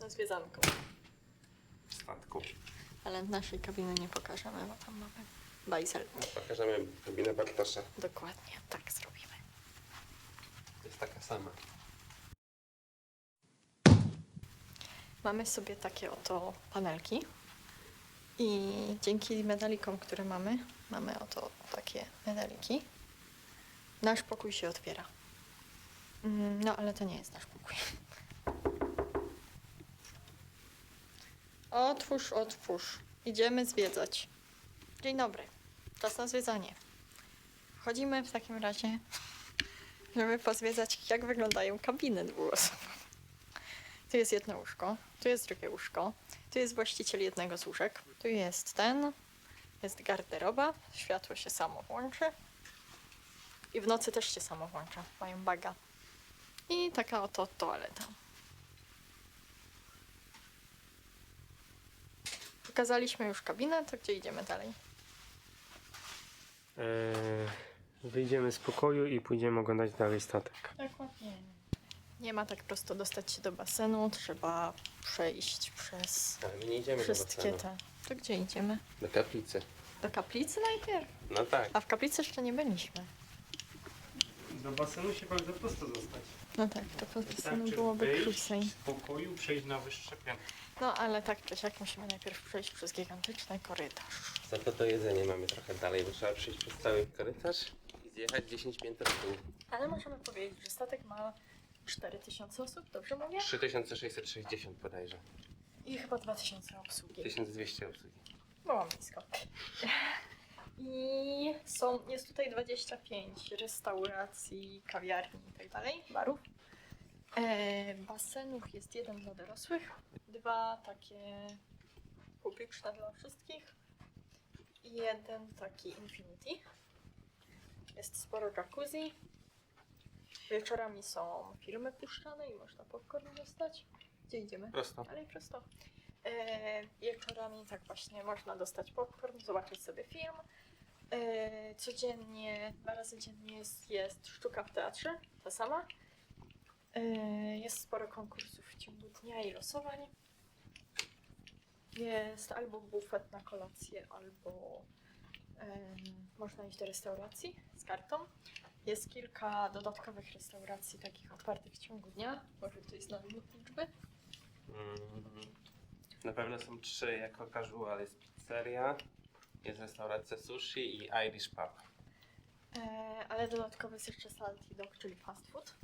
na zwiedzanko. statku. Ale naszej kabiny nie pokażemy, bo tam mamy bajzel. Pokażemy kabinę Bartosza. Dokładnie, tak zrobimy. Jest taka sama. Mamy sobie takie oto panelki i dzięki medalikom, które mamy, mamy oto takie medaliki, nasz pokój się otwiera. Mm, No, ale to nie jest nasz pokój. Otwórz, otwórz. Idziemy zwiedzać. Dzień dobry. Czas na zwiedzanie. Chodzimy w takim razie, żeby pozwiedzać, jak wyglądają kabiny dwuosobowe. Tu jest jedno łóżko, tu jest drugie łóżko, tu jest właściciel jednego z łóżek, tu jest ten, jest garderoba, światło się samo włączy i w nocy też się samo włącza, mają baga. I taka oto toaleta. Pokazaliśmy już kabinę, to gdzie idziemy dalej? Eee, wyjdziemy z pokoju i pójdziemy oglądać dalej statek. Dokładnie. Nie ma tak prosto dostać się do basenu, trzeba przejść przez Ale my nie idziemy do wszystkie basenu. te... To gdzie idziemy? Do kaplicy. Do kaplicy najpierw? No tak. A w kaplicy jeszcze nie byliśmy. Do basenu się bardzo prosto dostać. No tak, to po basenu Wystarczy byłoby wyjść krócej. z pokoju, przejść na wyższe piętro. No ale tak czy siak musimy najpierw przejść przez gigantyczny korytarz. Za to to jedzenie mamy trochę dalej, bo trzeba przejść przez cały korytarz i zjechać 10 pięter w dół. Ale możemy powiedzieć, że statek ma 4000 osób, dobrze mówię? 3660 bodajże. I chyba 2000 obsługi. 1200 obsługi. Byłam blisko. I są, jest tutaj 25 restauracji, kawiarni i tak dalej, barów. E, basenów jest jeden dla dorosłych, dwa takie publiczne dla wszystkich i jeden taki infinity. Jest sporo jacuzzi. Wieczorami są filmy puszczane i można popcorn dostać. Gdzie idziemy? Prosto. Dalej prosto. E, wieczorami tak właśnie można dostać popcorn, zobaczyć sobie film. E, codziennie, dwa razy dziennie jest, jest sztuka w teatrze, ta sama. E, jest sporo konkursów w ciągu dnia i losowań. Jest albo bufet na kolację, albo można iść do restauracji z kartą. Jest kilka dodatkowych restauracji takich otwartych w ciągu dnia. Może ktoś zna liczby. Mm, Na pewno są trzy jako casual. Jest pizzeria, jest restauracja sushi i Irish pub. E, ale dodatkowo jest jeszcze salty dog, czyli fast food.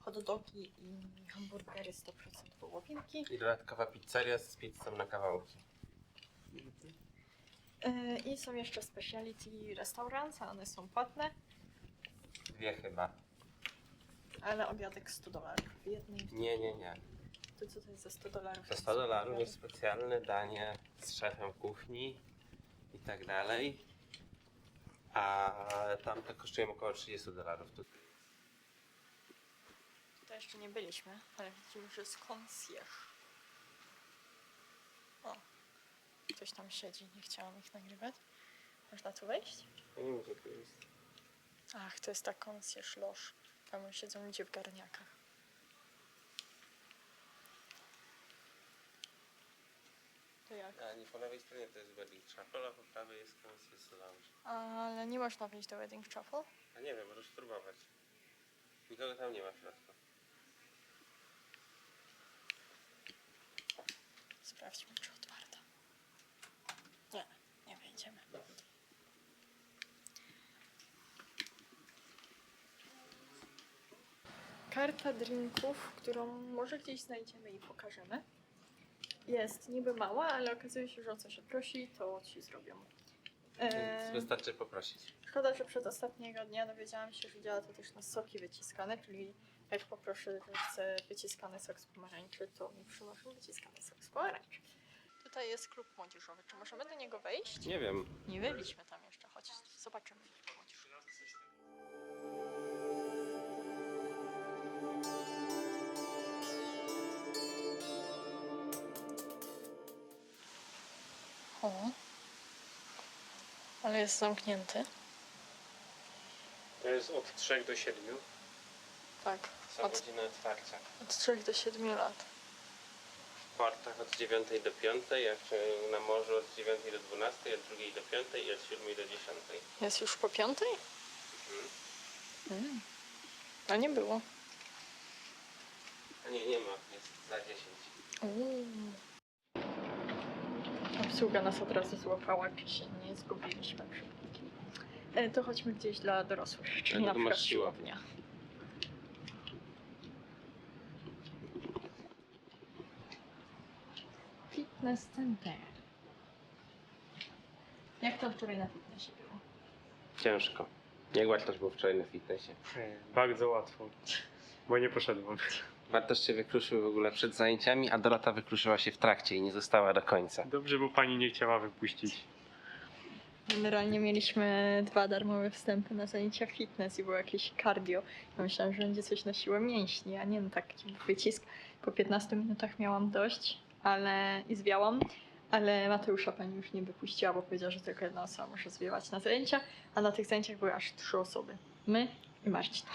Hot dogi i hamburgery 100% wołowinki. I dodatkowa pizzeria z pizzą na kawałki. E, I są jeszcze speciality restaurants, a one są płatne, Dwie chyba. ale obiadek 100 dolarów w jednej. Nie, nie, nie. To co to jest za 100 dolarów? Za 100 dolarów jest specjalne danie z szefem kuchni i tak dalej. A tam to kosztuje około 30 dolarów. Tu- Tutaj jeszcze nie byliśmy, ale widzimy, że jest concierge. O, ktoś tam siedzi, nie chciałam ich nagrywać. Można tu wejść? Ja nie wiem, co to jest. Ach, to jest ta concierge loge. Tam siedzą ludzie w garniakach. To jak? A nie po lewej stronie to jest Wedding Chapel, a po prawej jest Concierge Lounge. Ale nie można wejść do Wedding Chapel. A nie wiem, możesz spróbować. Nikogo tam nie ma w środku. Sprawdźmy, czy otwarta. Nie, nie wejdziemy. Karta drinków, którą może gdzieś znajdziemy i pokażemy. Jest niby mała, ale okazuje się, że o co się prosi, to ci zrobią. Więc wystarczy poprosić. Szkoda, że przed ostatniego dnia dowiedziałam się, że działa to też na soki wyciskane, czyli jak poproszę, że chcę wyciskany sok z pomarańczy, to mi przynoszą wyciskany sok z pomarańczy. Tutaj jest klub młodzieżowy. Czy możemy do niego wejść? Nie wiem. Nie byliśmy tam jeszcze, choć zobaczymy. O. Ale jest zamknięty. To jest od 3 do 7. Tak. Są Od, godziny otwarcia. od 3 do 7 lat. portach od 9 do 5, jak się na morzu od 9 do 12, od 2 do 5 i od 7 do 10. Jest już po piątej? Mm. A nie było. A nie, nie ma, jest za 10. Uuu. Obsługa nas od razu złapała, jak się nie zgubiliśmy przypadkiem. E, to chodźmy gdzieś dla dorosłych, czyli Ale na to masz przykład siłownię. siłownia. Fitness center. Jak to wczoraj na fitnessie było? Ciężko. Jak Bartosz był wczoraj na fitnessie? Bardzo łatwo, bo nie poszedłem. Bartosz się wykruszył w ogóle przed zajęciami, a Dorota wykruszyła się w trakcie i nie została do końca. Dobrze, bo pani nie chciała wypuścić. Generalnie mieliśmy dwa darmowe wstępy na zajęcia fitness i było jakieś cardio. Ja myślałam, że będzie coś na siłę mięśni, a nie na taki wycisk. Po 15 minutach miałam dość, ale i zwiałam, ale Mateusza pani już nie wypuściła, bo powiedziała, że tylko jedna osoba może zwiewać na zajęcia, a na tych zajęciach były aż trzy osoby. My i Marcin.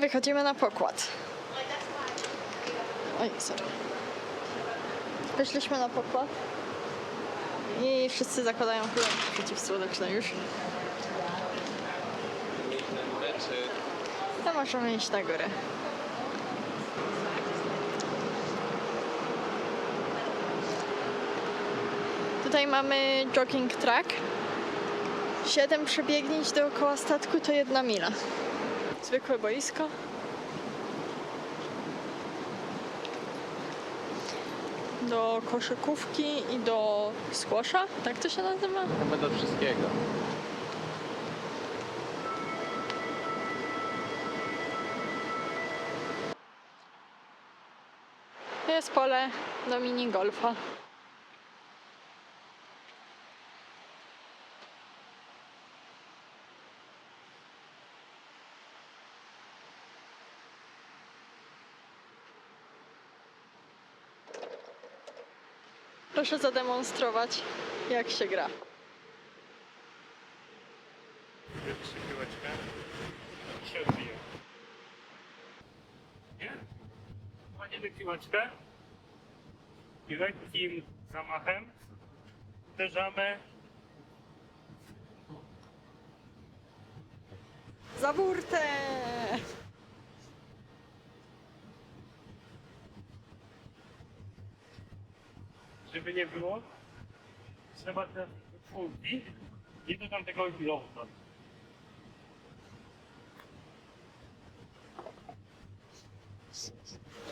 Wychodzimy na pokład. Oj, sorry. Wyszliśmy na pokład. I wszyscy zakładają kulki przeciwsłoneczne już. To możemy iść na górę. Tutaj mamy jogging track. Siedem przebiegnięć dookoła statku to jedna mila. Zwykłe boisko. Do koszykówki i do squasha, tak to się nazywa? Chyba do wszystkiego. Jest pole do minigolfa. Proszę zademonstrować, jak się gra. Bierzesz piłeczkę i się odbija. Nie? Kładziemy piłeczkę i lekkim zamachem uderzamy Za burtę! Żeby nie było, trzeba te czwórki i do tamtego ląda.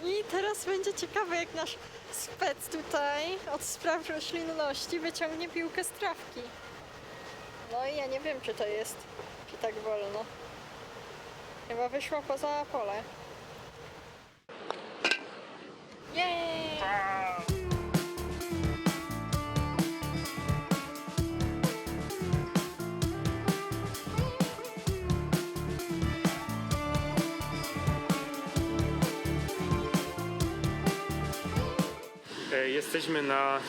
I teraz będzie ciekawe, jak nasz spec tutaj od spraw roślinności wyciągnie piłkę z trawki. No i ja nie wiem, czy to jest, czy tak wolno. Chyba wyszło poza pole. Jej! Jesteśmy na e,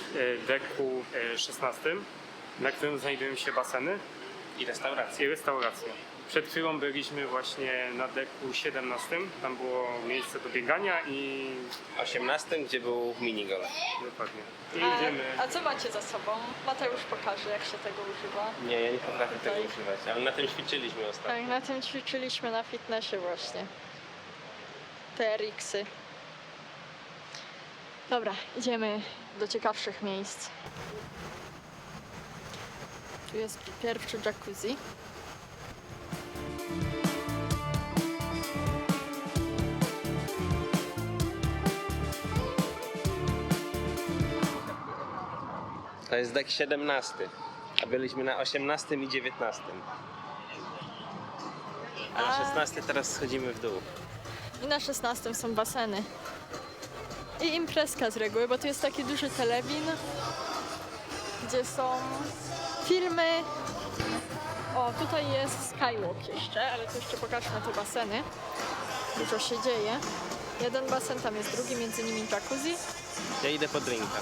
deku e, 16, na którym znajdują się baseny I restauracja. i restauracje. Przed chwilą byliśmy właśnie na deku 17, tam było miejsce do biegania i 18, gdzie był minigolf. dokładnie. I A, idziemy. a co macie za sobą? Mateusz pokaże, jak się tego używa. Nie, ja nie potrafię tego używać, ale na tym ćwiczyliśmy ostatnio. Tak, na tym ćwiczyliśmy na fitnessie właśnie. TRX-y. Dobra, idziemy do ciekawszych miejsc. Tu jest pierwszy jacuzzi. To jest dek 17, a byliśmy na 18 i 19. A na A. 16 teraz schodzimy w dół. I na 16 są baseny. I imprezka z reguły, bo tu jest taki duży telewin, gdzie są filmy. O, tutaj jest Skywalk jeszcze, ale to jeszcze pokażmy te baseny. Dużo się dzieje. Jeden basen, tam jest drugi, między nimi jacuzzi. Ja idę po drinka.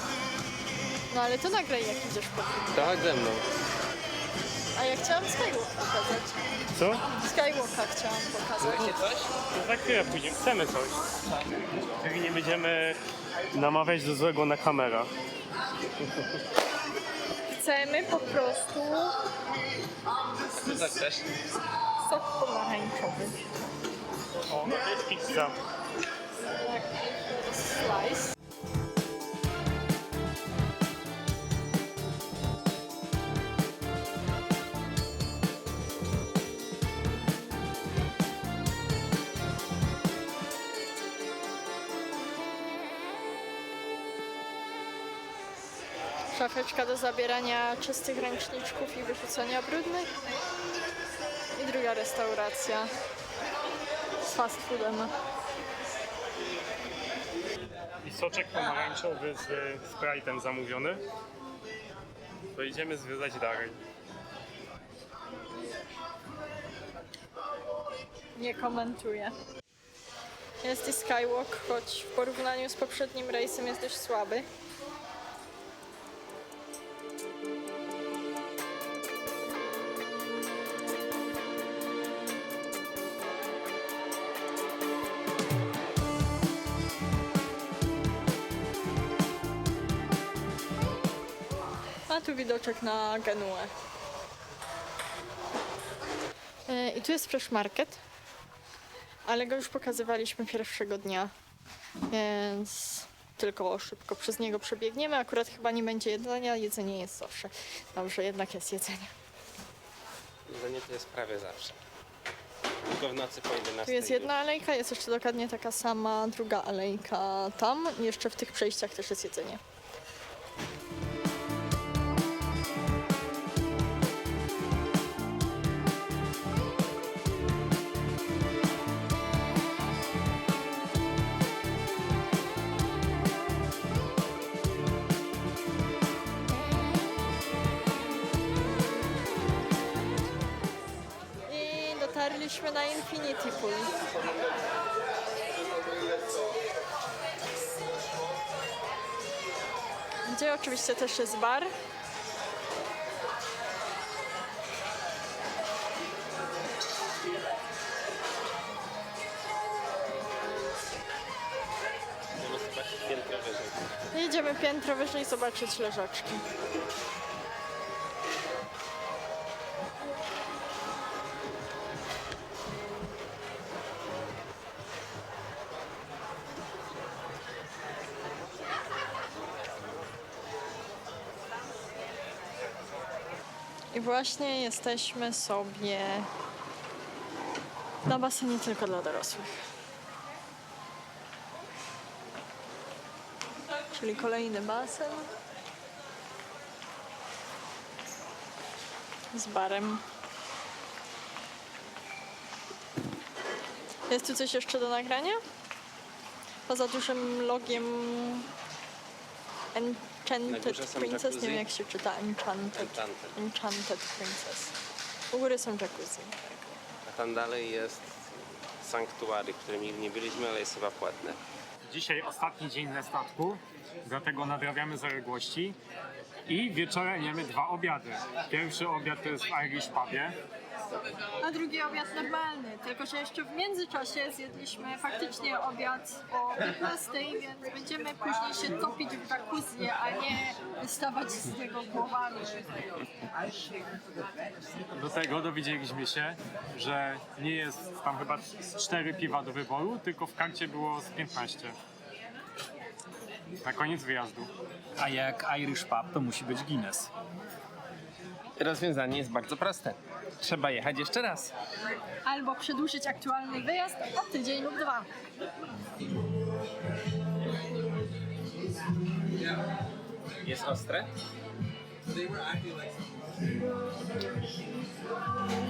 No ale to nagraj jak idziesz po. To chodź ze mną. A ja chciałam Skywalk pokazać. Co? Skywalka chciałam pokazać. coś? To za chwilę pójdziemy. Chcemy coś. Czyli nie będziemy namawiać do złego na kamera. Chcemy po prostu Co tak chcesz? sok pomarańczowy. O, to jest pizza. Slice. Szafeczka do zabierania czystych ręczniczków i wyrzucania brudnych. I druga restauracja z fast foodem. I soczek pomarańczowy z Sprite'em zamówiony. To idziemy zwiedzać dalej. Nie komentuję. Jest i Skywalk, choć w porównaniu z poprzednim rejsem jest dość słaby. Widoczek na Genuę. E, I tu jest Fresh Market, ale go już pokazywaliśmy pierwszego dnia, więc tylko szybko przez niego przebiegniemy. Akurat chyba nie będzie jedzenia, jedzenie jest zawsze. Dobrze, jednak jest jedzenie. Jedzenie to jest prawie zawsze. Tylko w nocy po 11. Tu jest jedna alejka, jest jeszcze dokładnie taka sama druga alejka tam. I jeszcze w tych przejściach też jest jedzenie. Dotarliśmy na Infinity Pool. Gdzie oczywiście też jest bar. Jedziemy piętro wyżej zobaczyć leżaczki. I właśnie jesteśmy sobie na basenie tylko dla dorosłych. Czyli kolejny basen z barem. Jest tu coś jeszcze do nagrania? Poza dużym logiem Enchanted Princess, nie wiem jak się czyta, Enchanted, Enchanted. Enchanted Princess. U góry są jacuzzi. A tam dalej jest sanktuary, w którym nigdy nie byliśmy, ale jest chyba płatne. Dzisiaj ostatni dzień na statku, dlatego nadrabiamy zaległości i wieczorem jemy dwa obiady. Pierwszy obiad to jest w Irish Pubie, A drugi obiad normalny, tylko że jeszcze w międzyczasie zjedliśmy faktycznie obiad o 15, więc będziemy później się topić w jacuzzi, a nie wystawać z niego głowami. Do tego dowiedzieliśmy się, że nie jest tam chyba z 4 piwa do wyboru, tylko w karcie było z 15. Na koniec wyjazdu. A jak Irish Pub, to musi być Guinness. Rozwiązanie jest bardzo proste. Trzeba jechać jeszcze raz. Albo przedłużyć aktualny wyjazd o tydzień lub dwa. Jest ostre?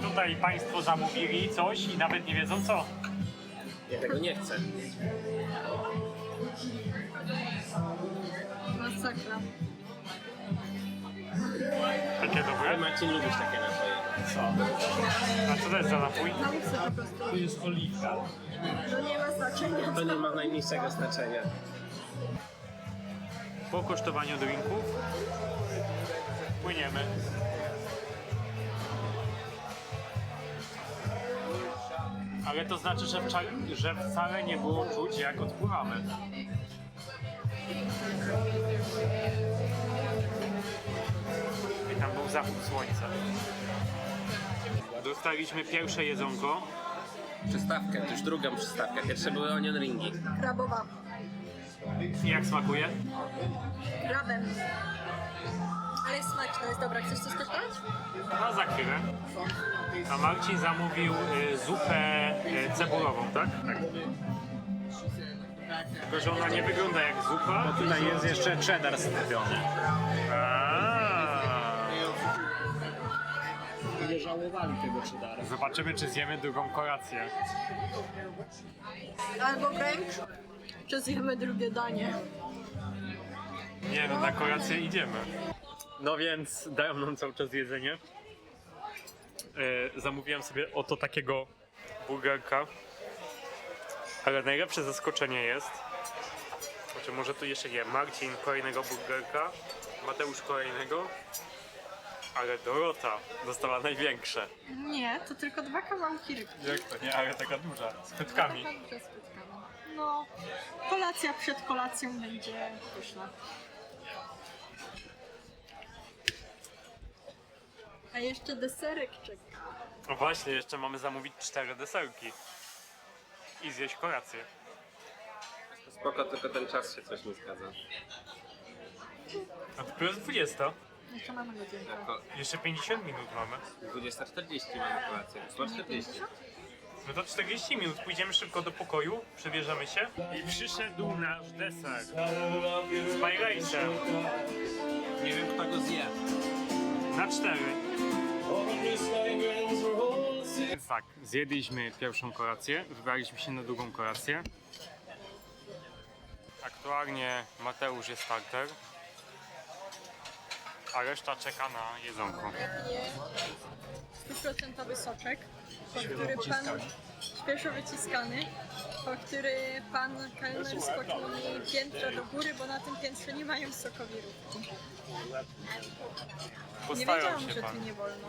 Tutaj Państwo zamówili coś i nawet nie wiedzą co. Ja tego nie chcę. Masakra. Takie dobre. Marcin lubisz takie. Co? A co to jest za napój? To jest oliwka. To nie ma znaczenia. To nie ma najmniejszego znaczenia. Po kosztowaniu drinków płyniemy. Ale to znaczy, że, wcza- że wcale nie było czuć jak odpływamy. I tam był zachód słońca. Dostaliśmy pierwsze jedzonko. Przystawkę, to już drugą przystawkę. Pierwsze były onion ringi. Krabowa. I jak smakuje? Krabem. Ale jest smaczne, jest dobra. Chcesz coś kosztować? No za chwilę. A Marcin zamówił y, zupę y, cebulową, tak? Tak. Tylko, że ona nie wygląda jak zupa. Tutaj jest jeszcze cheddar skupiony. Aaa. Nie żałowali tego cheddara. Zobaczymy, czy zjemy drugą kolację. Albo wręcz, czy zjemy drugie danie. Nie, no na kolację idziemy. No więc dają nam cały czas jedzenie. E, zamówiłem sobie oto takiego burgerka. Ale najlepsze zaskoczenie jest, znaczy może tu jeszcze nie, Marcin kolejnego burgerka, Mateusz kolejnego, ale Dorota dostała największe. Nie, to tylko dwa kawałki rybki. Jak to nie, ale taka duża, z pytkami. Taka duża z pytkami. No, kolacja przed kolacją będzie pyszna. A jeszcze deserek czeka. No właśnie, jeszcze mamy zamówić cztery deserki i zjeść kolację. Spoko, tylko ten czas się coś nie zgadza. A dopiero jest 20. Jeszcze mamy godzinkę. Jako Jeszcze 50 minut mamy. 20.40 mamy kolację. 2.40. No to 40 minut, pójdziemy szybko do pokoju, przebierzemy się. I przyszedł nasz deser. Z Bajrejsem. Nie wiem kto go zje. Na cztery. Więc tak, zjedliśmy pierwszą kolację, wybraliśmy się na drugą kolację. Aktualnie Mateusz jest starter, a reszta czeka na jedzonko. Nie, stuprocentowy soczek, po który pan świeżo wyciskany, po który pan kelner skoczył mi piętro do góry, bo na tym piętrze nie mają sokowirówki. Nie Postaram wiedziałam, się że pan. tu nie wolno.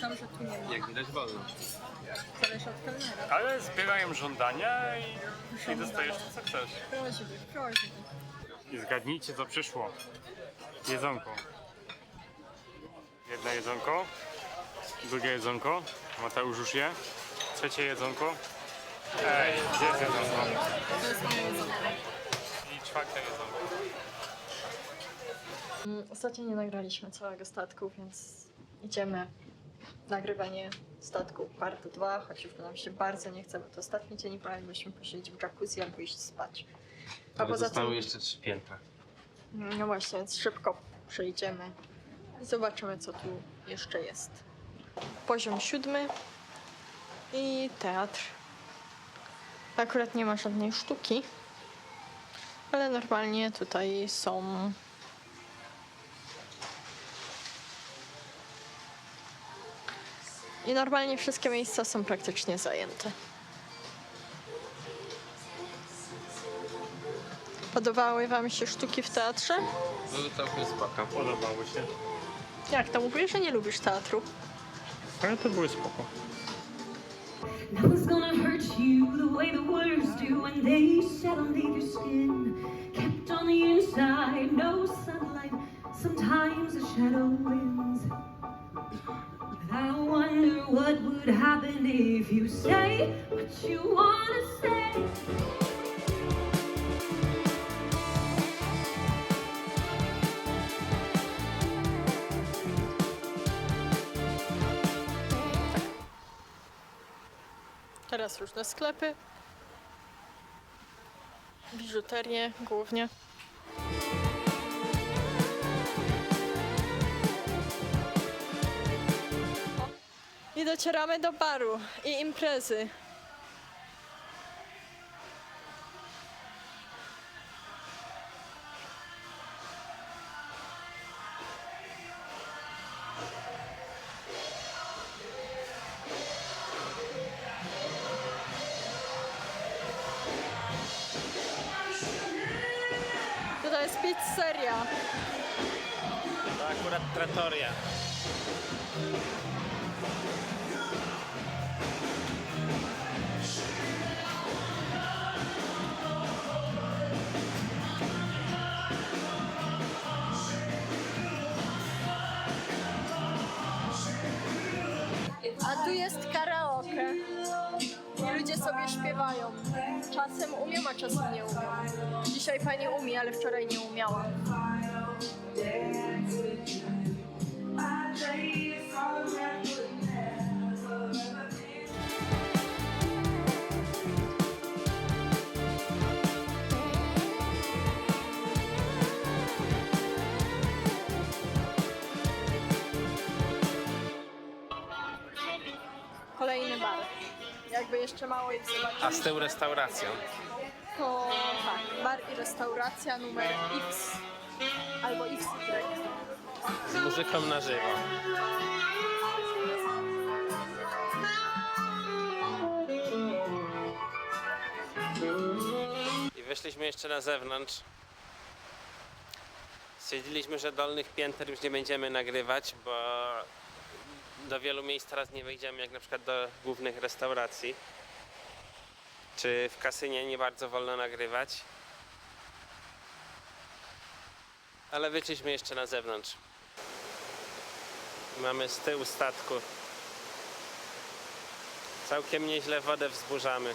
Tam, że tu nie ma. Jak widać wolno. Zależy od kelnera. Ale zbierają żądania i, i dostajesz to co chcesz. Prośby, prośby. I zgadnijcie co przyszło. Jedzonko. Jedno jedzonko. Drugie jedzonko. Mateusz już je. Trzecie jedzonko. Ej, gdzie jest jedzonko? To jest moje jedzonko. I czwarte jedzonko. Mm, Ostatnio nie nagraliśmy całego statku, więc idziemy nagrywanie statku part 2, choć już nam się bardzo nie chce, bo to ostatni dzień i powinniśmy posiedzieć w jacuzzi albo iść spać. A Ale poza zostały tym, jeszcze trzy piętra. No właśnie, więc szybko przejdziemy i zobaczymy, co tu jeszcze jest. Poziom siódmy i teatr. Akurat nie ma żadnej sztuki, ale normalnie tutaj są I normalnie wszystkie miejsca są praktycznie zajęte. Podobały Wam się sztuki w teatrze? Były całkiem spoko. Podobały się. Jak to mówisz, że nie lubisz teatru? Ale to były spoko. Nothing's gonna hurt you the way the words do when they shed underneath your skin. Kept on the inside, no sunlight, sometimes a shadow wins. But I wonder what would happen if you say what you wanna say. Teraz różne sklepy. Biżuterię głównie. I docieramy do baru i imprezy. Pizzeria. To akurat trattoria. A tu jest karaoke. Ludzie sobie śpiewają. Czasem umiem, a czasem nie umiem. Dzisiaj pani umie, ale wczoraj nie umiała. Jeszcze mało ich. A z tą restauracją? To tak, bar i restauracja numer X. Albo XY. Z muzyką na żywo. I wyszliśmy jeszcze na zewnątrz. Stwierdziliśmy, że dolnych pięter już nie będziemy nagrywać, bo do wielu miejsc teraz nie wejdziemy, jak na przykład do głównych restauracji. Czy w kasynie nie bardzo wolno nagrywać. Ale wyszliśmy jeszcze na zewnątrz. Mamy z tyłu statku. Całkiem nieźle wodę wzburzamy.